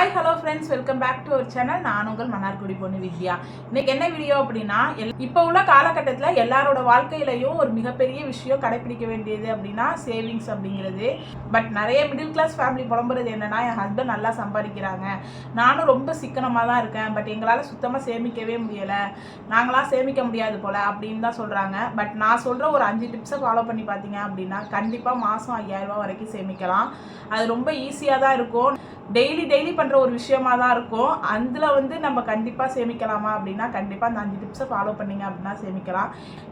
Hi hello friends welcome back to our channel நான் உங்கள் மன்னார்குடி பொண்ணு வித்யா. இன்னைக்கு என்ன வீடியோ அப்படின்னா எல் இப்போ உள்ள காலகட்டத்தில் எல்லாரோட வாழ்க்கையிலையும் ஒரு மிகப்பெரிய விஷயம் கடைப்பிடிக்க வேண்டியது அப்படின்னா சேவிங்ஸ் அப்படிங்கிறது. பட் நிறைய மிடில் கிளாஸ் ஃபேமிலி புலம்புறது என்னன்னா என் ஹஸ்பண்ட் நல்லா சம்பாதிக்கிறாங்க. நானும் ரொம்ப சிக்கனமாக தான் இருக்கேன். பட் எங்களால் சுத்தமாக சேமிக்கவே முடியலை. நாங்களாம் சேமிக்க முடியாது போல் அப்படின்னு தான் சொல்கிறாங்க பட் நான் சொல்கிற ஒரு அஞ்சு டிப்ஸை ஃபாலோ பண்ணி பார்த்தீங்க அப்படின்னா கண்டிப்பாக மாதம் ஐயாயிரம் ரூபா வரைக்கும் சேமிக்கலாம். அது ரொம்ப ஈஸியாக தான் இருக்கும். டெய்லி டெய்லி பண்ணுற ஒரு விஷயமா தான் இருக்கும். அதில் வந்து நம்ம கண்டிப்பாக சேமிக்கலாமா அப்படின்னா கண்டிப்பாக அந்த அஞ்சு டிப்ஸை ஃபாலோ பண்ணீங்க அப்படின்னா சேமிக்கலாம்.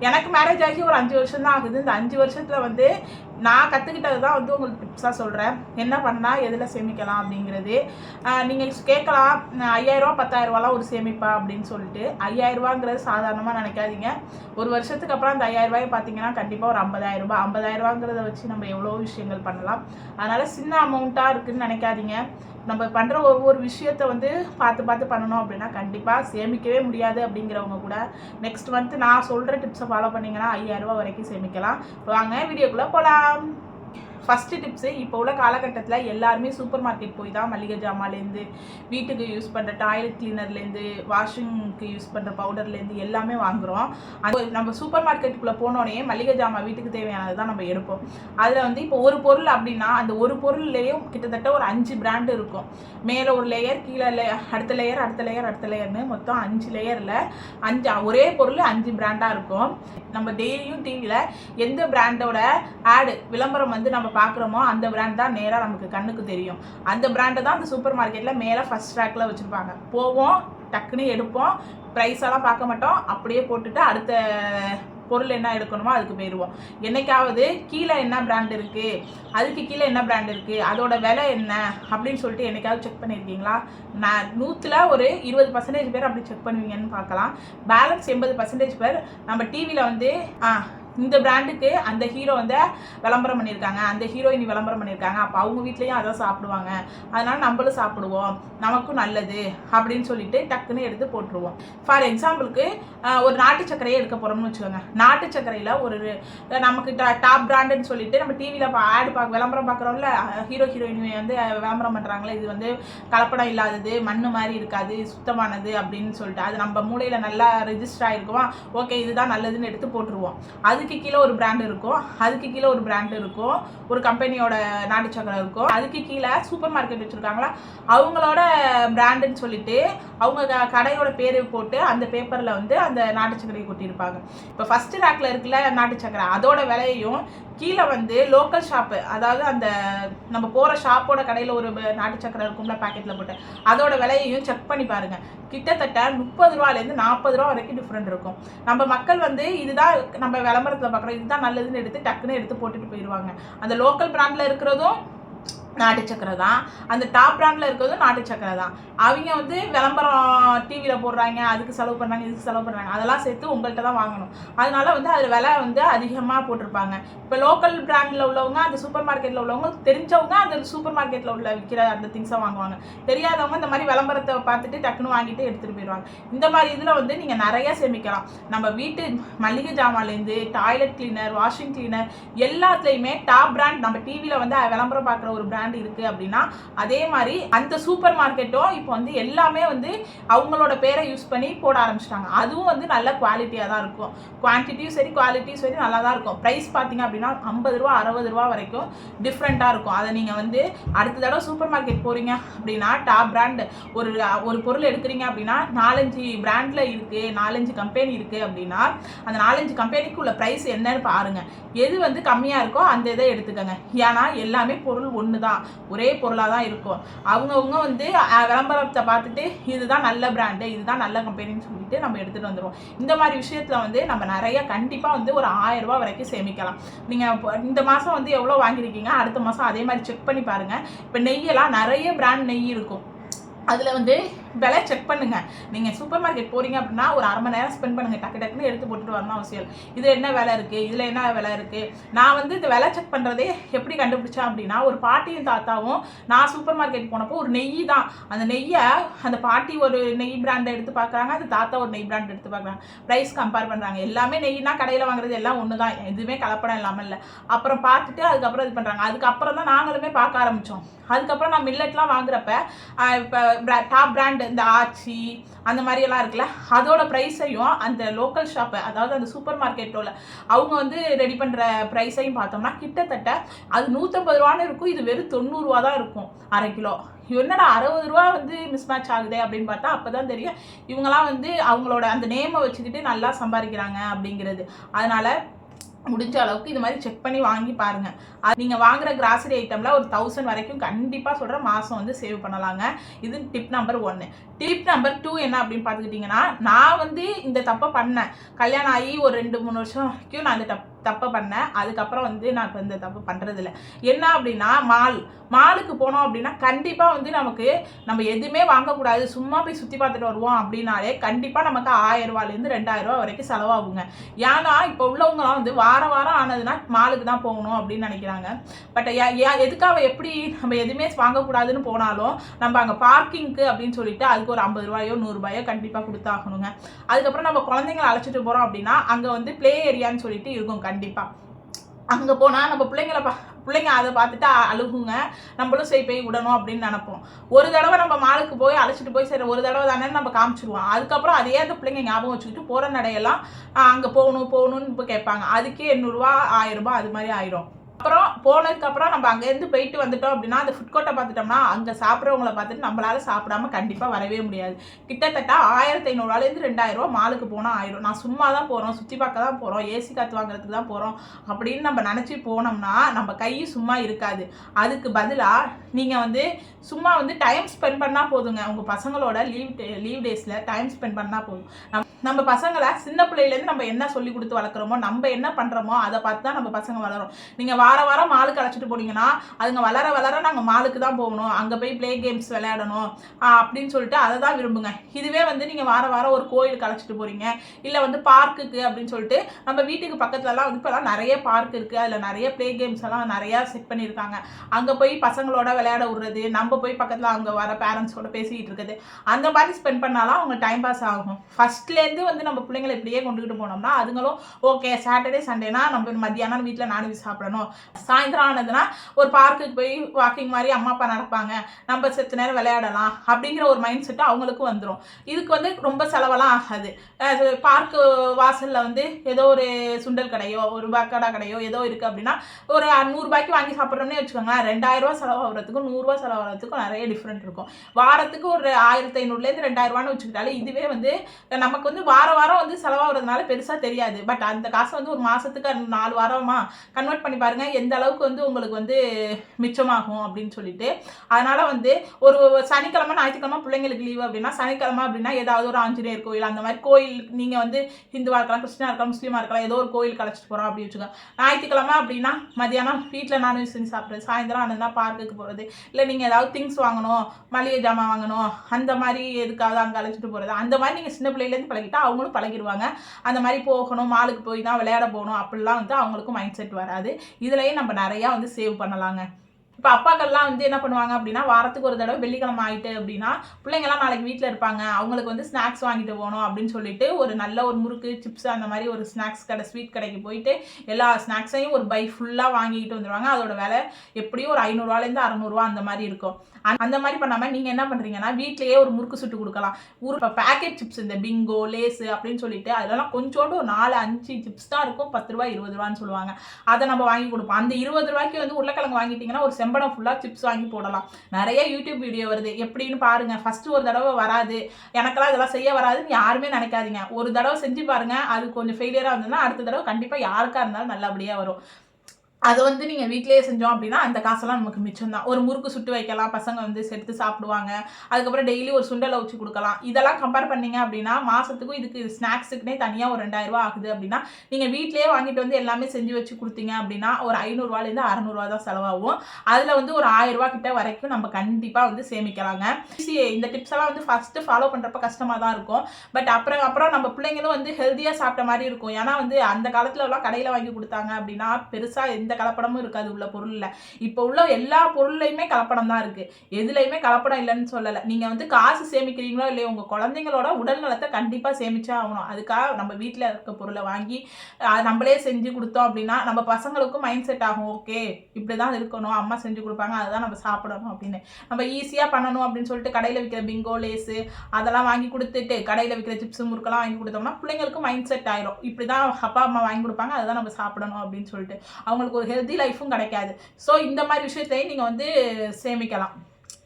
எனக்கு மேரேஜ் ஆகி ஒரு அஞ்சு வருஷம் தான் ஆகுது. இந்த அஞ்சு வருஷத்தில் வந்து நான் கற்றுக்கிட்டது தான் வந்து உங்களுக்கு டிப்ஸாக சொல்கிறேன் என்ன பண்ணால் எதில் சேமிக்கலாம் அப்படிங்கிறது. நீங்கள் கேட்கலாம். ஐயாயிரரூவா பத்தாயிரரூவாலாம் ஒரு சேமிப்பா அப்படின்னு சொல்லிட்டு. ஐயாயிரரூவாங்கிறது சாதாரணமாக நினைக்காதீங்க. ஒரு வருஷத்துக்கு அப்புறம் அந்த ஐயாயிரரூவாயை பார்த்தீங்கன்னா கண்டிப்பாக ஒரு ஐம்பதாயிரம் ரூபாய் ஐம்பதாயிரரூவாங்கிறத வச்சு நம்ம எவ்வளோ விஷயங்கள் பண்ணலாம். அதனால் சின்ன அமௌண்ட்டாக இருக்குதுன்னு நினைக்காதீங்க. நம்ம பண்ணுற ஒவ்வொரு விஷயத்த வந்து பார்த்து பார்த்து பண்ணணும் அப்படின்னா கண்டிப்பாக சேமிக்கவே முடியாது அப்படிங்கிறவங்க கூட. நெக்ஸ்ட் மந்த் நான் சொல்கிற டிப்ஸை ஃபாலோ பண்ணிங்கன்னா ஐயாயிரரூபா வரைக்கும் சேமிக்கலாம். வாங்க வீடியோக்குள்ளே போகலாம் um, ஃபஸ்ட்டு டிப்ஸு இப்போ உள்ள காலகட்டத்தில் எல்லாருமே சூப்பர் மார்க்கெட் போய் தான் மளிகை ஜாமான்லேருந்து வீட்டுக்கு யூஸ் பண்ணுற டாய்லெட் கிளீனர்லேருந்து வாஷிங்க்கு யூஸ் பண்ணுற பவுடர்லேருந்து எல்லாமே வாங்குகிறோம் அது நம்ம சூப்பர் மார்க்கெட்டுக்குள்ளே போனோடனே மளிகை ஜாமான் வீட்டுக்கு தேவையானது தான் நம்ம எடுப்போம். அதில் வந்து இப்போ ஒரு பொருள் அப்படின்னா அந்த ஒரு பொருள்லேயும் கிட்டத்தட்ட ஒரு அஞ்சு பிராண்டு இருக்கும். மேலே ஒரு லேயர் கீழே லே அடுத்த லேயர் அடுத்த லேயர் அடுத்த லேயர்னு மொத்தம் அஞ்சு லேயரில் அஞ்சு ஒரே பொருள் அஞ்சு பிராண்டாக இருக்கும். நம்ம டெய்லியும் டிவியில் எந்த பிராண்டோட ஆடு விளம்பரம் வந்து நம்ம பார்க்குறோமோ அந்த பிராண்ட் தான் நேராக நமக்கு கண்ணுக்கு தெரியும். அந்த பிராண்டை தான் அந்த சூப்பர் மார்க்கெட்டில் மேலே ஃபஸ்ட் ட்ராக்கில் வச்சுருப்பாங்க. போவோம் டக்குன்னு எடுப்போம் ப்ரைஸ் எல்லாம் பார்க்க மாட்டோம் அப்படியே போட்டுட்டு அடுத்த பொருள் என்ன எடுக்கணுமோ அதுக்கு போயிடுவோம். என்னைக்காவது கீழே என்ன பிராண்ட் இருக்குது அதுக்கு கீழே என்ன பிராண்ட் இருக்குது அதோட விலை என்ன அப்படின்னு சொல்லிட்டு என்னைக்காவது செக் பண்ணியிருக்கீங்களா நான் நூற்றில் ஒரு இருபது பர்சன்டேஜ் பேர் அப்படி செக் பண்ணுவீங்கன்னு பார்க்கலாம். பேலன்ஸ் எண்பது பர்சன்டேஜ் பேர் நம்ம டிவியில் வந்து ஆ இந்த பிராண்டுக்கு அந்த ஹீரோ வந்து விளம்பரம் பண்ணியிருக்காங்க. அந்த ஹீரோயினி விளம்பரம் பண்ணியிருக்காங்க. அப்போ அவங்க வீட்லேயும் அதான் சாப்பிடுவாங்க. அதனால நம்மளும் சாப்பிடுவோம். நமக்கும் நல்லது அப்படின்னு சொல்லிட்டு டக்குன்னு எடுத்து போட்டுருவோம். ஃபார் எக்ஸாம்பிளுக்கு ஒரு நாட்டு சர்க்கரையே எடுக்க போகிறோம்னு வச்சுக்கோங்க. நாட்டு சர்க்கரையில் ஒரு நமக்கு டாப் பிராண்டுன்னு சொல்லிட்டு நம்ம டிவியில் ஆடு பார்க்க விளம்பரம் பார்க்குறோம்ல ஹீரோ ஹீரோயினி வந்து விளம்பரம் பண்ணுறாங்களே இது வந்து கலப்படம் இல்லாதது மண்ணு மாதிரி இருக்காது சுத்தமானது அப்படின்னு சொல்லிட்டு அது நம்ம மூளையில் நல்லா ரெஜிஸ்டர் ஆகிருக்குமா ஓகே இதுதான் நல்லதுன்னு எடுத்து போட்டுருவோம். அது அதுக்கு கீழே ஒரு பிராண்ட் இருக்கும். அதுக்கு கீழே ஒரு பிராண்ட் இருக்கும். ஒரு கம்பெனியோட நாட்டு சக்கரை இருக்கும். அதுக்கு கீழே சூப்பர் மார்க்கெட் வச்சுருக்காங்களா? அவங்களோட பிராண்டுன்னு சொல்லிட்டு அவங்க கடையோட பேர் போட்டு அந்த பேப்பரில் வந்து அந்த நாட்டு சக்கரையை கொட்டியிருப்பாங்க. இப்போ ஃபஸ்ட்டு ரேக்கில் இருக்குல்ல நாட்டு சக்கரை அதோட விலையையும் கீழே வந்து லோக்கல் ஷாப்பு அதாவது அந்த நம்ம போகிற ஷாப்போட கடையில் ஒரு நாட்டு சக்கரை இருக்கும்ல பேக்கெட்டில் போட்டு அதோட விலையையும் செக் பண்ணி பாருங்கள் கிட்டத்தட்ட முப்பது ரூபாலேருந்து நாற்பது ரூபா வரைக்கும் டிஃப்ரெண்ட் இருக்கும். நம்ம மக்கள் வந்து இதுதான் நம்ம விளம்பரத்தில் பார்க்குறோம் இதுதான் நல்லதுன்னு எடுத்து டக்குன்னு எடுத்து போட்டுட்டு போயிடுவாங்க அந்த லோக்கல் பிராண்டில் இருக்கிறதும் நாட்டு சக்கரை தான். அந்த டாப் பிராண்டில் இருக்கிறதும் நாட்டு சக்கரை தான். அவங்க வந்து விளம்பரம் டிவியில் போடுறாங்க அதுக்கு செலவு பண்ணுறாங்க இதுக்கு செலவு பண்ணுறாங்க அதெல்லாம் சேர்த்து உங்கள்கிட்ட தான் வாங்கணும். அதனால வந்து அதில் விலை வந்து அதிகமாக போட்டிருப்பாங்க. இப்போ லோக்கல் பிராண்டில் உள்ளவங்க அந்த சூப்பர் மார்க்கெட்டில் உள்ளவங்க தெரிஞ்சவங்க அந்த சூப்பர் மார்க்கெட்டில் உள்ள விற்கிற அந்த திங்ஸை வாங்குவாங்க. தெரியாதவங்க இந்த மாதிரி விளம்பரத்தை பார்த்துட்டு டக்குன்னு வாங்கிட்டு எடுத்துகிட்டு போயிடுவாங்க. இந்த மாதிரி இதில் வந்து நீங்கள் நிறைய சேமிக்கலாம். நம்ம வீட்டு மளிகை ஜாமான்லேருந்து டாய்லெட் கிளீனர் வாஷிங் கிளீனர் எல்லாத்துலேயுமே டாப் பிராண்ட் நம்ம டிவியில் வந்து விளம்பரம் பார்க்குற ஒரு பிராண்ட் இருக்குது அப்படின்னா அதே மாதிரி அந்த சூப்பர் மார்க்கெட்டும் இப்போ வந்து எல்லாமே வந்து அவங்களோட பேரை யூஸ் பண்ணி போட ஆரம்பிச்சிட்டாங்க. அதுவும் வந்து நல்ல குவாலிட்டியாக தான் இருக்கும். குவான்டிட்டியும் சரி குவாலிட்டியும் சரி நல்லா தான் இருக்கும். ப்ரைஸ் பார்த்தீங்க அப்படின்னா ஐம்பது ரூபா அறுபது ரூபா வரைக்கும் டிஃப்ரெண்ட்டாக இருக்கும். அதை நீங்கள் வந்து அடுத்த தடவை சூப்பர் மார்க்கெட் போகிறீங்க அப்படின்னா டாப் பிராண்ட் ஒரு ஒரு பொருள் எடுக்கிறீங்க அப்படின்னா நாலஞ்சு பிராண்டில் இருக்குது நாலஞ்சு கம்பெனி இருக்குது அப்படின்னா அந்த நாலஞ்சு கம்பெனிக்கு உள்ள ப்ரைஸ் என்னன்னு பாருங்கள் எது வந்து கம்மியாக இருக்கோ அந்த இதை எடுத்துக்கோங்க. ஏன்னா எல்லாமே பொருள் ஒன்று தான் ஒரே பொருளாக தான் இருக்கும். அவங்கவுங்க வந்து விளம்பரத்தை பார்த்துட்டு இதுதான் நல்ல பிராண்டு இதுதான் நல்ல கம்பெனின்னு சொல்லிட்டு நம்ம எடுத்துகிட்டு வந்துடுவோம் இந்த மாதிரி விஷயத்தில் வந்து நம்ம நிறைய கண்டிப்பாக வந்து ஒரு ஆயிரம் ரூபா வரைக்கும் சேமிக்கலாம். நீங்கள் இந்த மாதம் வந்து எவ்வளோ வாங்கியிருக்கீங்க? அடுத்த மாதம் அதே மாதிரி செக் பண்ணி பாருங்கள் இப்போ நெய்யெல்லாம் நிறைய பிராண்ட் நெய் இருக்கும். அதில் வந்து விலை செக் பண்ணுங்க. நீங்கள் சூப்பர் மார்க்கெட் போறீங்க அப்படின்னா ஒரு அரை மணி நேரம் ஸ்பெண்ட் பண்ணுங்க. டக்கு டக்குன்னு எடுத்து போட்டுட்டு வரணும் அவசியம் இதில் என்ன விலை இருக்குது இதில் என்ன விலை இருக்குது நான் வந்து இந்த விலை செக் பண்ணுறதே எப்படி கண்டுபிடிச்சேன் அப்படின்னா ஒரு பாட்டியும் தாத்தாவும் நான் சூப்பர் மார்க்கெட் போனப்போ ஒரு நெய் தான். அந்த நெய்யை அந்த பாட்டி ஒரு நெய் பிராண்டை எடுத்து பார்க்குறாங்க. அந்த தாத்தா ஒரு நெய் பிராண்ட் எடுத்து பார்க்குறாங்க. ப்ரைஸ் கம்பேர் பண்ணுறாங்க எல்லாமே நெய்னா கடையில் வாங்குறது எல்லாம் ஒன்று தான் எதுவுமே கலப்படம் இல்லாமல் இல்லை. அப்புறம் பார்த்துட்டு அதுக்கப்புறம் இது பண்ணுறாங்க அதுக்கப்புறம் தான் நாங்களுமே பார்க்க ஆரம்பித்தோம் அதுக்கப்புறம் நான் மில்லட்லாம் வாங்குறப்ப இப்போ டாப் பிராண்ட் இந்த ஆச்சி அந்த மாதிரி எல்லாம் இருக்குல்ல அதோட ப்ரைஸையும் அந்த லோக்கல் ஷாப்பை அதாவது அந்த சூப்பர் மார்க்கெட்டோட அவங்க வந்து ரெடி பண்ணுற ப்ரைஸையும் பார்த்தோம்னா கிட்டத்தட்ட அது நூற்றம்பது ரூபான்னு இருக்கும் இது வெறும் தொண்ணூறுரூவா தான் இருக்கும் அரை கிலோ. என்னடா அறுபது ரூபா வந்து மிஸ் மேட்ச் ஆகுதே அப்படின்னு பார்த்தா அப்போ தான் தெரியும். இவங்கெல்லாம் வந்து அவங்களோட அந்த நேமை வச்சுக்கிட்டு நல்லா சம்பாதிக்கிறாங்க அப்படிங்கிறது. அதனால் முடிஞ்ச அளவுக்கு இது மாதிரி செக் பண்ணி வாங்கி பாருங்க. அது நீங்கள் வாங்குற கிராசரி ஐட்டம்ல ஒரு தௌசண்ட் வரைக்கும் கண்டிப்பாக சொல்கிற மாதம் வந்து சேவ் பண்ணலாங்க. இது டிப் நம்பர் ஒன்று டிப் நம்பர் டூ என்ன அப்படின்னு பார்த்துக்கிட்டிங்கன்னா நான் வந்து இந்த தப்பை பண்ணேன். கல்யாணம் ஆகி ஒரு ரெண்டு மூணு வருஷம் வரைக்கும் நான் இந்த தப்பு தப்பை பண்ணேன். அதுக்கப்புறம் வந்து நான் இப்போ இந்த தப்பு பண்ணுறதில்ல என்ன அப்படின்னா மால். மாலுக்கு போனோம் அப்படின்னா கண்டிப்பாக வந்து நமக்கு நம்ம எதுவுமே வாங்கக்கூடாது. சும்மா போய் சுற்றி பார்த்துட்டு வருவோம் அப்படின்னாலே கண்டிப்பாக நமக்கு ஆயிரம் ரூபாயிலேருந்து ரெண்டாயிரம் ரூபா வரைக்கும் செலவாகுங்க. ஏன்னா இப்போ உள்ளவங்களாம் வந்து வார வாரம் ஆனதுன்னா மாலுக்கு தான் போகணும் அப்படின்னு நினைக்கிறாங்க. பட் எதுக்காக எப்படி நம்ம எதுவுமே வாங்கக்கூடாதுன்னு போனாலும் நம்ம அங்கே பார்க்கிங்க்கு அப்படின்னு சொல்லிட்டு அதுக்கு ஒரு ஐம்பது ரூபாயோ நூறுரூபாயோ கண்டிப்பாக கொடுத்தாகணுங்க. அதுக்கப்புறம் நம்ம குழந்தைங்களை அழைச்சிட்டு போகிறோம் அப்படின்னா அங்கே வந்து ப்ளே ஏரியான்னு சொல்லிட்டு இருக்கும். கண்டிப்பாக அங்கே போனால் நம்ம பிள்ளைங்களை பா பிள்ளைங்க அதை பார்த்துட்டு அ- அழுகுங்க. நம்மளும் சரி போய் விடணும் அப்படின்னு நினைப்போம். ஒரு தடவை நம்ம மாலுக்கு போய் அழைச்சிட்டு போய் சரி ஒரு தடவை தானே நம்ம காமிச்சிருவோம். அதுக்கப்புறம் அதே அந்த பிள்ளைங்க ஞாபகம் வச்சுக்கிட்டு போகிற நடையெல்லாம் அங்கே போகணும் போகணும்னு இப்போ கேட்பாங்க. அதுக்கே எண்ணூறுரூவா ஆயிரம் ரூபாய் அது மாதிரி ஆயிரும். அப்புறம் போனதுக்கப்புறம் நம்ம அங்கேருந்து போயிட்டு வந்துட்டோம் அப்படின்னா அந்த ஃபுட் கோர்ட்டை பார்த்துட்டோம்னா அங்கே சாப்பிட்றவங்கள பார்த்துட்டு நம்மளால சாப்பிடாம கண்டிப்பாக வரவே முடியாது. கிட்டத்தட்ட ஆயிரத்தி ஐநூறுவாலேருந்து ரெண்டாயிரம் ரூபா மாலுக்கு போனால் ஆயிரும். நான் சும்மா தான் போகிறோம் சுற்றி பார்க்க தான் போகிறோம் ஏசி காற்று வாங்குறதுக்கு தான் போகிறோம் அப்படின்னு நம்ம நினச்சி போனோம்னா நம்ம கை சும்மா இருக்காது. அதுக்கு பதிலாக நீங்கள் வந்து சும்மா வந்து டைம் ஸ்பெண்ட் பண்ணால் போதுங்க. உங்கள் பசங்களோட லீவ் லீவ் டேஸில் டைம் ஸ்பெண்ட் பண்ணால் போதும். நம்ம நம்ம பசங்களை சின்ன பிள்ளையிலேருந்து நம்ம என்ன சொல்லி கொடுத்து வளர்க்குறோமோ நம்ம என்ன பண்ணுறோமோ அதை பார்த்து தான் நம்ம பசங்க வளரும். நீங்கள் வார வாரம் மாலுக்கு அழைச்சிட்டு போனீங்கன்னா அதுங்க வளர வளர நாங்கள் மாலுக்கு தான் போகணும். அங்கே போய் ப்ளே கேம்ஸ் விளையாடணும். அப்படின்னு சொல்லிட்டு அதை தான் விரும்புங்க. இதுவே வந்து நீங்கள் வார வாரம் ஒரு கோயிலுக்கு அழைச்சிட்டு போகிறீங்க இல்லை வந்து பார்க்குக்கு அப்படின்னு சொல்லிட்டு நம்ம வீட்டுக்கு பக்கத்துலலாம் வந்து இப்போலாம் நிறைய பார்க் இருக்குது அதில் நிறைய ப்ளே கேம்ஸ் எல்லாம் நிறையா செட் பண்ணியிருக்காங்க. அங்கே போய் பசங்களோட விளையாட விடுறது நம்ம போய் பக்கத்தில் அங்கே வர பேரண்ட்ஸோட பேசிக்கிட்டு இருக்குது அந்த மாதிரி ஸ்பெண்ட் பண்ணாலும் அவங்க டைம் பாஸ் ஆகும். ஃபர்ஸ்ட்லேருந்து வந்து நம்ம பிள்ளைங்களை இப்படியே கொண்டுக்கிட்டு போனோம்னா அதுங்களும் ஓகே சாட்டர்டே சண்டேனா நம்ம மத்தியானம் வீட்டில் நான்வெஜ் சாப்பிடணும். சாயந்தரம் ஆனதுன்னா ஒரு பார்க்குக்கு போய் வாக்கிங் மாதிரி அம்மா அப்பா நடப்பாங்க. நம்ம செத்து நேரம் விளையாடலாம் அப்படிங்கிற ஒரு மைண்ட் செட்டு அவங்களுக்கும் வந்துடும் இதுக்கு வந்து ரொம்ப செலவெல்லாம் ஆகாது. பார்க்கு வாசலில் வந்து ஏதோ ஒரு சுண்டல் கடையோ ஒரு பக்கடா கடையோ ஏதோ இருக்குது அப்படின்னா ஒரு நூறுரூபாய்க்கு வாங்கி சாப்பிட்றோம்னே வச்சுக்கோங்களேன். ரெண்டாயிரரூவா செலவாகிறதுக்கும் நூறுரூவா செலவாகிறதுக்கும் நிறைய டிஃப்ரெண்ட் இருக்கும். வாரத்துக்கு ஒரு ஆயிரத்தி ஐநூறுலேருந்து ரெண்டாயிரரூவான்னு வச்சுக்கிட்டாலே இதுவே வந்து நமக்கு வந்து வார வாரம் வந்து செலவாகிறதுனால பெருசாக தெரியாது. பட் அந்த காசை வந்து ஒரு மாதத்துக்கு நாலு வாரமா கன்வெர்ட் பண்ணி பாருங்கள் எந்த அளவுக்கு வந்து உங்களுக்கு வந்து மிச்சமாகும் அப்படின்னு சொல்லிட்டு. அதனால வந்து ஒரு சனிக்கிழமை ஞாயிற்றுக்கிழமை பிள்ளைங்களுக்கு லீவு அப்படின்னா சனிக்கிழமை அப்படின்னா ஏதாவது ஒரு ஆஞ்சநேயர் கோயில் அந்த மாதிரி கோயில் நீங்கள் வந்து ஹிந்துவாக இருக்கலாம் கிறிஸ்டினாக இருக்கலாம் முஸ்லீமாக இருக்கலாம் ஏதோ ஒரு கோயில் கலைச்சிட்டு போகிறோம் அப்படின்னு வச்சுக்கோங்க. ஞாயிற்றுக்கிழமை அப்படின்னா மதியானம் வீட்டில் நான்வெஜ் செஞ்சு சாப்பிட்றது சாயந்தரம் ஆனால் பார்க்குக்கு போகிறது இல்லை நீங்கள் ஏதாவது திங்ஸ் வாங்கணும் மளிகை ஜாமான் வாங்கணும் அந்த மாதிரி எதுக்காவது அங்கே அழைச்சிட்டு போகிறது அந்த மாதிரி நீங்கள் சின்ன பிள்ளையிலேருந்து பழகிட்டா அவங்களும் பழகிடுவாங்க. அந்த மாதிரி போகணும் மாலுக்கு போய் தான் விளையாட போகணும் அப்படிலாம் வந்து அவங்களுக்கும் மைண்ட் செட் வராது இதுலேயும் நம்ம நிறையா வந்து சேவ் பண்ணலாங்க. இப்போ அப்பாக்கள்லாம் வந்து என்ன பண்ணுவாங்க அப்படின்னா வாரத்துக்கு ஒரு தடவை வெள்ளிக்கிழமை ஆயிட்டு அப்படின்னா பிள்ளைங்கலாம் நாளைக்கு வீட்டில் இருப்பாங்க. அவங்களுக்கு வந்து ஸ்நாக்ஸ் வாங்கிட்டு போகணும் அப்படின்னு சொல்லிட்டு ஒரு நல்ல ஒரு முறுக்கு சிப்ஸ் அந்த மாதிரி ஒரு ஸ்நாக்ஸ் கடை ஸ்வீட் கடைக்கு போயிட்டு எல்லா ஸ்நாக்ஸையும் ஒரு பை ஃபுல்லாக வாங்கிட்டு வந்துடுவாங்க அதோட விலை எப்படியும் ஒரு ஐநூறுரூவாலேருந்து அறநூறுவா அந்த மாதிரி இருக்கும். அந்த- மாதிரி பண்ணாமல் நீங்கள் என்ன பண்ணுறீங்கன்னா வீட்லேயே ஒரு முறுக்கு சுட்டு கொடுக்கலாம். ஒரு பேக்கெட் சிப்ஸ் இந்த பிங்கோ லேஸு அப்படின்னு சொல்லிட்டு அதெல்லாம் கொஞ்சோண்டு ஒரு நாலு அஞ்சு சிப்ஸ் தான் இருக்கும். பத்து ரூபா இருபது ரூபான்னு சொல்லுவாங்க. அதை நம்ம வாங்கி கொடுப்போம். அந்த இருபது ரூபாய்க்கு வந்து உருளைக்கிழங்கு வாங்கிட்டீங்கன்னா ஒரு செம்படம் ஃபுல்லாக சிப்ஸ் வாங்கி போடலாம். நிறைய யூடியூப் வீடியோ வருது. எப்படின்னு பாருங்க. ஃபஸ்ட்டு ஒரு தடவை வராது. எனக்கெல்லாம் இதெல்லாம் செய்ய வராதுன்னு யாருமே நினைக்காதீங்க. ஒரு தடவை செஞ்சு பாருங்க. அது கொஞ்சம் ஃபெயிலியராக இருந்ததுன்னா அடுத்த தடவை கண்டிப்பாக யாருக்காக இருந்தாலும் நல்லபடியாக வரும். அதை வந்து நீங்கள் வீட்டிலேயே செஞ்சோம் அப்படின்னா அந்த காசெல்லாம் நமக்கு மிச்சம் தான். ஒரு முறுக்கு சுட்டு வைக்கலாம் பசங்க வந்து செடுத்து சாப்பிடுவாங்க. அதுக்கப்புறம் டெய்லி ஒரு சுண்டலை வச்சு கொடுக்கலாம். இதெல்லாம் கம்பேர் பண்ணீங்க அப்படின்னா மாதத்துக்கும் இதுக்கு ஸ்நாக்ஸுக்குனே தனியாக ஒரு ரெண்டாயிரம் ஆகுது அப்படின்னா நீங்கள் வீட்டிலேயே வாங்கிட்டு வந்து எல்லாமே செஞ்சு வச்சு கொடுத்தீங்க அப்படின்னா ஒரு ஐநூறுரூவாலேருந்து அறநூறுவா தான் செலவாகும். அதில் வந்து ஒரு ஆயிரம் கிட்ட வரைக்கும் நம்ம கண்டிப்பாக வந்து சேமிக்கலாங்க. இந்த டிப்ஸ் எல்லாம் வந்து ஃபஸ்ட்டு ஃபாலோ பண்ணுறப்ப கஷ்டமாக தான் இருக்கும். பட் அப்புறம் அப்புறம் நம்ம பிள்ளைங்களும் வந்து ஹெல்த்தியாக சாப்பிட்ட மாதிரி இருக்கும். ஏன்னா வந்து அந்த காலத்துலலாம் கடையில் வாங்கி கொடுத்தாங்க அப்படின்னா பெருசாக எந்த கலப்படமும் இருக்காது உள்ள பொருளில். இப்போ உள்ள எல்லா பொருள்லையுமே கலப்படம் தான் இருக்குது எதுலையுமே கலப்படம் இல்லைன்னு சொல்லலை. நீங்கள் வந்து காசு சேமிக்கிறீங்களோ இல்லையோ உங்கள் குழந்தைங்களோட உடல் நலத்தை கண்டிப்பாக சேமிச்சா ஆகணும். அதுக்காக நம்ம வீட்டில் இருக்க பொருளை வாங்கி நம்மளே செஞ்சு கொடுத்தோம் அப்படின்னா நம்ம பசங்களுக்கும் மைண்ட் செட் ஆகும். ஓகே இப்படி தான் இருக்கணும். அம்மா செஞ்சு கொடுப்பாங்க. அதுதான் நம்ம சாப்பிடணும் அப்படின்னு. நம்ம ஈஸியாக பண்ணணும் அப்படின்னு சொல்லிட்டு கடையில் விற்கிற பிங்கோ லேஸு அதெல்லாம் வாங்கி கொடுத்துட்டு கடையில் விற்கிற சிப்ஸ் முறுக்கெல்லாம் வாங்கி கொடுத்தோம்னா பிள்ளைங்களுக்கு மைண்ட் செட் ஆயிரும். இப்படி தான் அப்பா அம்மா வாங்கி கொடுப்பாங்க. அதுதான் நம்ம சாப்பிடணும் அப்படின்னு சொல்லிட்டு. அவங்களுக்கு ஒரு ஹெல்தி லைஃப்பும் கிடைக்காது. ஸோ இந்த மாதிரி விஷயத்தையும் நீங்கள் வந்து சேமிக்கலாம்.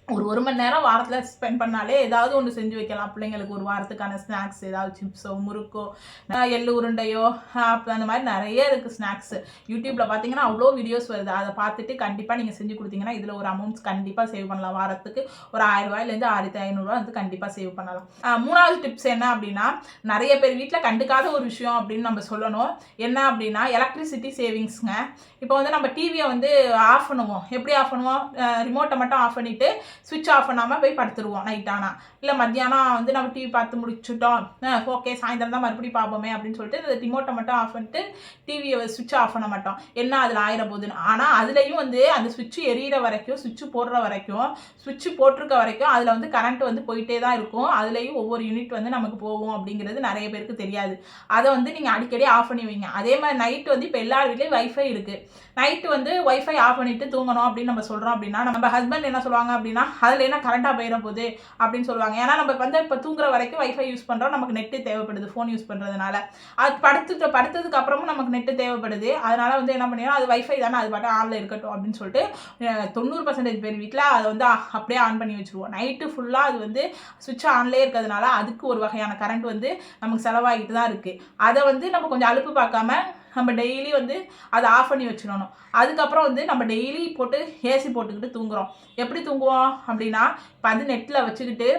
ஒரு ஒரு மணி நேரம் வாரத்தில் ஸ்பெண்ட் பண்ணாலே ஏதாவது ஒன்று செஞ்சு வைக்கலாம். பிள்ளைங்களுக்கு ஒரு வாரத்துக்கான ஸ்நாக்ஸ் ஏதாவது சிப்ஸோ முறுக்கோ எள்ளு உருண்டையோ அந்த மாதிரி நிறைய இருக்குது ஸ்நாக்ஸ் யூடியூப்பில் பார்த்தீங்கன்னா அவ்வளோ வீடியோஸ் வருது. அதை பார்த்துட்டு கண்டிப்பாக நீங்கள் செஞ்சு கொடுத்தீங்கன்னா இதில் ஒரு அமௌண்ட்ஸ் கண்டிப்பாக சேவ் பண்ணலாம். வாரத்துக்கு ஒரு ஆயிரம் ரூபாயிலேருந்து ஆயிரத்தி ஐநூறுரூவா வந்து கண்டிப்பாக சேவ் பண்ணலாம். மூணாவது டிப்ஸ் என்ன அப்படின்னா நிறைய பேர் வீட்டில் கண்டுக்காத ஒரு விஷயம் அப்படின்னு நம்ம சொல்லணும். என்ன அப்படின்னா எலக்ட்ரிசிட்டி சேவிங்ஸுங்க இப்போ வந்து நம்ம டிவியை வந்து ஆஃப் பண்ணுவோம். எப்படி ஆஃப் பண்ணுவோம்? ரிமோட்டை மட்டும் ஆஃப் பண்ணிவிட்டு சுவிட்ச் ஆஃப் பண்ணாமல் போய் படுத்துருவோம் நைட் ஆனால் இல்லை மத்தியானம் வந்து நம்ம டிவி பார்த்து முடிச்சுட்டோம். ஓகே சாயந்தரம் தான் மறுபடியும் பார்ப்போமே அப்படின்னு சொல்லிட்டு இந்த ரிமோட்டை மட்டும் ஆஃப் பண்ணிட்டு டிவியை சுவிட்ச் ஆஃப் பண்ண மாட்டோம். என்ன அதில் ஆயிர போகுதுன்னு? ஆனால் அதுலேயும் வந்து அந்த சுவிட்ச் எரியிற வரைக்கும் சுவிட்ச் போடுற வரைக்கும் சுவிட்ச் போட்டிருக்க வரைக்கும் அதில் வந்து கரண்ட் வந்து போயிட்டே தான் இருக்கும். அதுலேயும் ஒவ்வொரு யூனிட் வந்து நமக்கு போகும் அப்படிங்கிறது நிறைய பேருக்கு தெரியாது. அதை வந்து நீங்கள் அடிக்கடி ஆஃப் பண்ணி வைங்க. அதே மாதிரி நைட் வந்து இப்போ எல்லார் வீட்லேயும் வைஃபை இருக்குது நைட்டு வந்து ஒய்ஃபை ஆஃப் பண்ணிட்டு தூங்கணும் அப்படின்னு நம்ம சொல்கிறோம் அப்படின்னா நம்ம ஹஸ்பண்ட் என்ன சொல்லுவாங்க அப்படின்னா அதில் என்ன கரண்ட்டாக போயிட போகுது அப்படின்னு சொல்லுவாங்க. ஏன்னா நம்ம வந்து இப்போ தூங்குற வரைக்கும் வைஃபை யூஸ் பண்ணுறோம் நமக்கு நெட்டு தேவைப்படுது. ஃபோன் யூஸ் பண்ணுறதுனால அது படுத்துட்டு படுத்ததுக்கு அப்புறமும் நமக்கு நெட்டு தேவைப்படுது. அதனால் வந்து என்ன பண்ணிடுறோம் அது வைஃபை தானே அது பாட்டு ஆனில் இருக்கட்டும் அப்படின்னு சொல்லிட்டு தொண்ணூறு பர்சன்டேஜ் பேர் வீட்டில் அதை வந்து அப்படியே ஆன் பண்ணி வச்சுருவோம். நைட்டு ஃபுல்லாக அது வந்து சுவிட்ச் ஆன்லேயே இருக்கிறதுனால அதுக்கு ஒரு வகையான கரண்ட் வந்து நமக்கு செலவாகிட்டு தான் இருக்குது அதை வந்து நம்ம கொஞ்சம் அலுப்பு பார்க்காம நம்ம டெய்லி வந்து அதை ஆஃப் பண்ணி வச்சிடணும். அதுக்கப்புறம் வந்து நம்ம டெய்லி போட்டு ஏசி போட்டுக்கிட்டு தூங்குறோம். எப்படி தூங்குவோம் அப்படின்னா இப்போ வந்து நெட்டில் வச்சுக்கிட்டு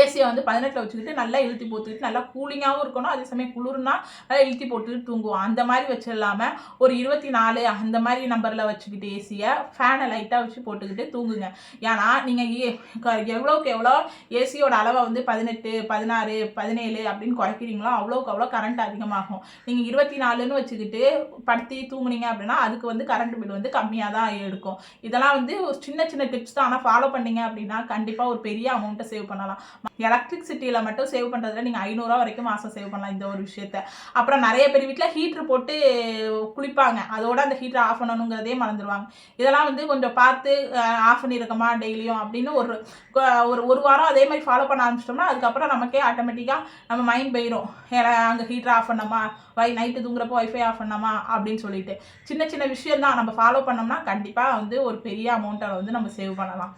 ஏசியை வந்து பதினெட்டில் வச்சுக்கிட்டு நல்லா இழுத்தி போட்டுக்கிட்டு நல்லா கூலிங்காகவும் இருக்கணும். அதே சமயம் குளிர்னா நல்லா இழுத்தி போட்டுக்கிட்டு தூங்குவோம். அந்த மாதிரி வச்சிடலாம ஒரு இருபத்தி நாலு அந்த மாதிரி நம்பரில் வச்சுக்கிட்டு ஏசியை ஃபேனை லைட்டாக வச்சு போட்டுக்கிட்டு தூங்குங்க. ஏன்னா நீங்கள் எவ்வளோக்கு எவ்வளோ ஏசியோட அளவை வந்து பதினெட்டு பதினாறு பதினேழு அப்படின்னு குறைக்கிறீங்களோ அவ்வளோக்கு அவ்வளோ கரண்ட் அதிகமாகும். நீங்கள் இருபத்தி நாலுன்னு வச்சுக்கிட்டு படுத்தி தூங்குனீங்க அப்படின்னா அதுக்கு வந்து கரண்ட் பில் வந்து கம்மியாக தான் எடுக்கும். இதெல்லாம் வந்து ஒரு சின்ன சின்ன டிப்ஸ் தான். ஆனால் ஃபாலோ பண்ணீங்க அப்படின்னா கண்டிப்பாக ஒரு பெரிய அமௌண்ட்டை சேவ் பண்ணலாம். எலக்ட்ரிசிட்டியில் மட்டும் சேவ் பண்ணுறதுல நீங்கள் ஐநூறுரூவா வரைக்கும் மாதம் சேவ் பண்ணலாம் இந்த ஒரு விஷயத்த. அப்புறம் நிறைய பேர் வீட்டில் ஹீட்ரு போட்டு குளிப்பாங்க. அதோட அந்த ஹீட்டரை ஆஃப் பண்ணணுங்கிறதே மறந்துடுவாங்க இதெல்லாம் வந்து கொஞ்சம் பார்த்து ஆஃப் பண்ணியிருக்கோமா டெய்லியும் அப்படின்னு ஒரு ஒரு ஒரு வாரம் அதே மாதிரி ஃபாலோ பண்ண ஆரம்பிச்சிட்டோம்னா அதுக்கப்புறம் நமக்கே ஆட்டோமேட்டிக்காக நம்ம மைண்ட் போயிடும் அங்கே ஹீட்டர் ஆஃப் பண்ணோமா வை நைட்டு தூங்குறப்போ வைஃபை ஆஃப் பண்ணோமா அப்படின்னு சொல்லிட்டு. சின்ன சின்ன விஷயம் தான் நம்ம ஃபாலோ பண்ணோம்னா கண்டிப்பாக வந்து ஒரு பெரிய அமௌண்ட்டை வந்து நம்ம சேவ் பண்ணலாம்.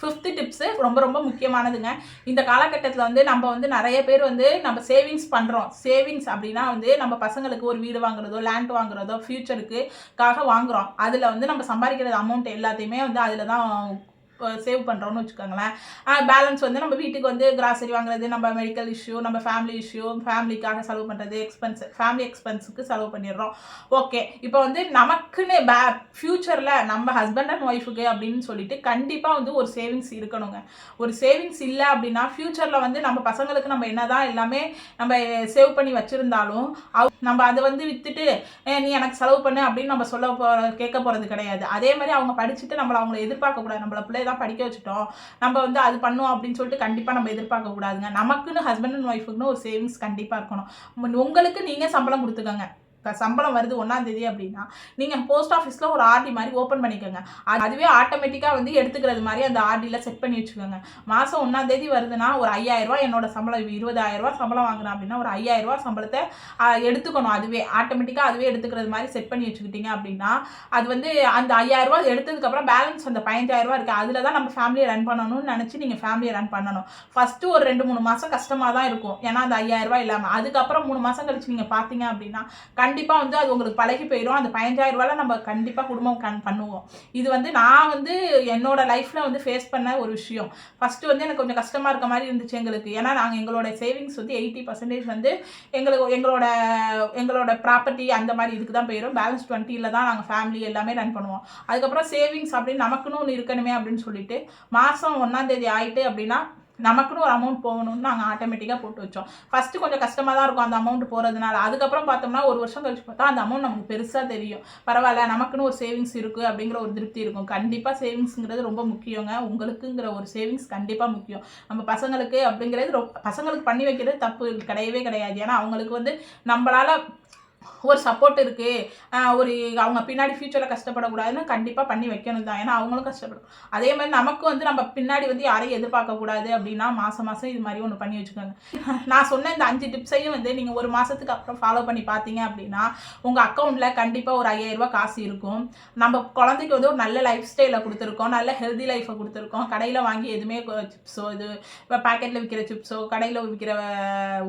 ஃபிஃப்த்து டிப்ஸு ரொம்ப ரொம்ப முக்கியமானதுங்க. இந்த காலகட்டத்தில் வந்து நம்ம வந்து நிறைய பேர் வந்து நம்ம சேவிங்ஸ் பண்ணுறோம் சேவிங்ஸ் அப்படின்னா வந்து நம்ம பசங்களுக்கு ஒரு வீடு வாங்குறதோ லேண்ட் வாங்குறதோ ஃப்யூச்சருக்குக்காக வாங்குறோம். அதில் வந்து நம்ம சம்பாதிக்கிறது அமௌண்ட் எல்லாத்தையுமே வந்து அதில் தான் சேவ் பண்ணுறோம்னு வச்சுக்கோங்களேன். பேலன்ஸ் வந்து நம்ம வீட்டுக்கு வந்து கிராசரி வாங்குறது நம்ம மெடிக்கல் இஷ்யூ நம்ம ஃபேமிலி இஷ்யூ ஃபேமிலிக்காக செலவு பண்ணுறது எக்ஸ்பென்ஸ் ஃபேமிலி எக்ஸ்பென்ஸுக்கு செலவு பண்ணிடுறோம். ஓகே இப்போ வந்து நமக்குன்னு பே ஃப்யூச்சரில் நம்ம ஹஸ்பண்ட் அண்ட் ஒய்ஃபுக்கு அப்படின்னு சொல்லிட்டு கண்டிப்பாக வந்து ஒரு சேவிங்ஸ் இருக்கணுங்க. ஒரு சேவிங்ஸ் இல்லை அப்படின்னா ஃப்யூச்சரில் வந்து நம்ம பசங்களுக்கு நம்ம என்ன தான் எல்லாமே நம்ம சேவ் பண்ணி வச்சுருந்தாலும் அவ் நம்ம அதை வந்து விற்றுட்டு நீ எனக்கு செலவு பண்ணு அப்படின்னு நம்ம சொல்ல போ கேட்க போகிறது கிடையாது. அதே மாதிரி அவங்க படிச்சுட்டு நம்மளை அவங்கள எதிர்பார்க்கக்கூடாது. நம்மள பிள்ளை தான் படிக்க வச்சுட்டோம். நம்ம வந்து அது பண்ணோம் அப்படின்னு சொல்லிட்டு கண்டிப்பாக நம்ம எதிர்பார்க்க கூடாதுங்க. நமக்குன்னு ஹஸ்பண்ட் அண்ட் ஒய்ஃபுக்குன்னு ஒரு சேவிங்ஸ் கண்டிப்பாக இருக்கணும். உங்களுக்கு நீங்கள் சம்பளம் கொடுத்துக்கோங்க. சம்பளம் வருது ஒன்றாந்தேதி அப்படின்னா நீங்கள் போஸ்ட் ஆஃபீஸில் ஒரு ஆர்டி மாதிரி ஓப்பன் பண்ணிக்கோங்க. அதுவே ஆட்டோமேட்டிக்காக வந்து எடுத்துக்கிறது மாதிரி அந்த ஆர்டியில் செட் பண்ணி வச்சுக்கோங்க. மாதம் ஒன்றாந்தேதி வருதுன்னா ஒரு ஐயாயிரரூவா என்னோட சம்பளம் இருபதாயிரரூவா சம்பளம் வாங்குறேன் அப்படின்னா ஒரு ஐயாயிரரூவா சம்பளத்தை எடுத்துக்கணும். அதுவே ஆட்டோமேட்டிக்காக அதுவே எடுத்துக்கிறது மாதிரி செட் பண்ணி வச்சுக்கிட்டீங்க அப்படின்னா அது வந்து அந்த ஐயாயிரரூவா எடுத்ததுக்கப்புறம் பேலன்ஸ் அந்த பதினஞ்சாயிரரூவா இருக்குது அதில் தான் நம்ம ஃபேமிலியை ரன் பண்ணணும்னு நினச்சி நீங்கள் ஃபேமிலியை ரன் பண்ணணும். ஃபஸ்ட்டு ஒரு ரெண்டு மூணு மாதம் கஷ்டமாக தான் இருக்கும். ஏன்னா அந்த ஐயாயிரம் இல்லாமல் அதுக்கப்புறம் மூணு மாதம் கழிச்சு நீங்கள் பார்த்தீங்க அப்படின்னா கண்டிப்பாக கண்டிப்பாக வந்து அது உங்களுக்கு பழகி போயிடும் அந்த பதினஞ்சாயிரம் ரூபாயில் நம்ம கண்டிப்பாக குடும்பம் கண் பண்ணுவோம். இது வந்து நான் வந்து என்னோட லைஃப்பில் வந்து ஃபேஸ் பண்ண ஒரு விஷயம். ஃபஸ்ட்டு வந்து எனக்கு கொஞ்சம் கஷ்டமாக இருக்க மாதிரி இருந்துச்சு எங்களுக்கு. ஏன்னா நாங்கள் எங்களோட சேவிங்ஸ் வந்து எயிட்டி பர்சன்டேஜ் வந்து எங்களுக்கு எங்களோட எங்களோட ப்ராப்பர்ட்டி அந்த மாதிரி இதுக்கு தான் போயிடும் பேலன்ஸ் டுவெண்ட்டியில் தான் நாங்கள் ஃபேமிலி எல்லாமே ரன் பண்ணுவோம். அதுக்கப்புறம் சேவிங்ஸ் அப்படின்னு நமக்குன்னு ஒன்று இருக்கணுமே அப்படின்னு சொல்லிட்டு மாதம் ஒன்றாந்தேதி ஆகிட்டு அப்படின்னா நமக்குன்னு ஒரு அமௌண்ட் போகணும்னு நாங்கள் ஆட்டோமேட்டிக்காக போட்டு வச்சோம். ஃபஸ்ட்டு கொஞ்சம் கஷ்டமாக தான் இருக்கும் அந்த அமௌண்ட் போகிறதுனால அதுக்கப்புறம் பார்த்தோம்னா ஒரு வருஷம் கழிச்சு பார்த்தா அந்த அமௌண்ட் நமக்கு பெருசாக தெரியும். பரவாயில்ல நமக்குன்னு ஒரு சேவிங்ஸ் இருக்குது அப்படிங்கிற ஒரு திருப்தி இருக்கும். கண்டிப்பாக சேவிங்ஸுங்கிறது ரொம்ப முக்கியங்க. உங்களுக்குங்கிற ஒரு சேவிங்ஸ் கண்டிப்பாக முக்கியம். நம்ம பசங்களுக்கு அப்படிங்கிறது பசங்களுக்கு பண்ணி வைக்கிறது தப்பு கிடையவே கிடையாது. ஏன்னா அவங்களுக்கு வந்து நம்மளால் ஒரு சப்போர்ட் இருக்குது ஒரு அவங்க பின்னாடி ஃப்யூச்சரில் கஷ்டப்படக்கூடாதுன்னு கண்டிப்பாக பண்ணி வைக்கணும் தான். ஏன்னா அவங்களும் கஷ்டப்படும். அதே மாதிரி நமக்கு வந்து நம்ம பின்னாடி வந்து யாரையும் எதிர்பார்க்கக்கூடாது அப்படின்னா மாதம் மாதம் இது மாதிரி ஒன்று பண்ணி வச்சுக்கோங்க. நான் சொன்ன இந்த அஞ்சு டிப்ஸையும் வந்து நீங்கள் ஒரு மாதத்துக்கு அப்புறம் ஃபாலோ பண்ணி பார்த்தீங்க அப்படின்னா உங்கள் அக்கௌண்ட்டில் கண்டிப்பாக ஒரு ஐயாயிரரூபா காசு இருக்கும். நம்ம குழந்தைக்கு வந்து ஒரு நல்ல லைஃப் ஸ்டைலை கொடுத்துருக்கோம். நல்ல ஹெல்தி லைஃப்பை கொடுத்துருக்கோம். கடையில் வாங்கி எதுவுமே சிப்ஸோ இது இப்போ பேக்கெட்டில் விற்கிற சிப்ஸோ கடையில் விற்கிற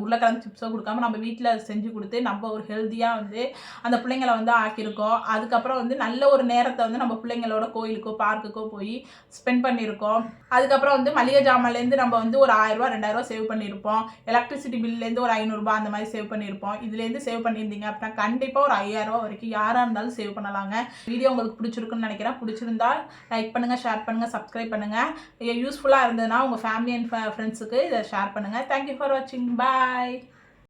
உருளைக்கிழங்கு சிப்ஸோ கொடுக்காம நம்ம வீட்டில் செஞ்சு கொடுத்து நம்ம ஒரு ஹெல்த்தியாக வந்து அந்த பிள்ளைங்களை வந்து ஆக்கியிருக்கோம். அதுக்கப்புறம் வந்து நல்ல ஒரு நேரத்தை வந்து நம்ம பிள்ளைங்களோட கோயிலுக்கோ பார்க்குக்கோ போய் ஸ்பெண்ட் பண்ணியிருக்கோம். அதுக்கப்புறம் வந்து மளிகை ஜாமான்லேருந்து நம்ம வந்து ஒரு ஆயிரரூபா ரெண்டாயிரரூபா சேவ் பண்ணியிருப்போம். எலக்ட்ரிசிட்டி பில்லேருந்து ஒரு ஐநூறுரூபா அந்த மாதிரி சேவ் பண்ணியிருப்போம். இதுலேருந்து சேவ் பண்ணியிருந்தீங்க அப்படின்னா கண்டிப்பாக ஒரு ஐயாயிரரூபா வரைக்கும் யாராக இருந்தாலும் சேவ் பண்ணலாங்க. வீடியோ உங்களுக்கு பிடிச்சிருக்குன்னு நினைக்கிறேன். பிடிச்சிருந்தா லைக் பண்ணுங்கள் ஷேர் பண்ணுங்கள் சப்ஸ்கிரைப் பண்ணுங்கள் யூஸ்ஃபுல்லாக இருந்ததுன்னா உங்கள் ஃபேமிலி அண்ட் ஃப்ரெண்ட்ஸுக்கு இதை ஷேர் பண்ணுங்கள் தேங்க்யூ ஃபார் வாட்சிங் பாய்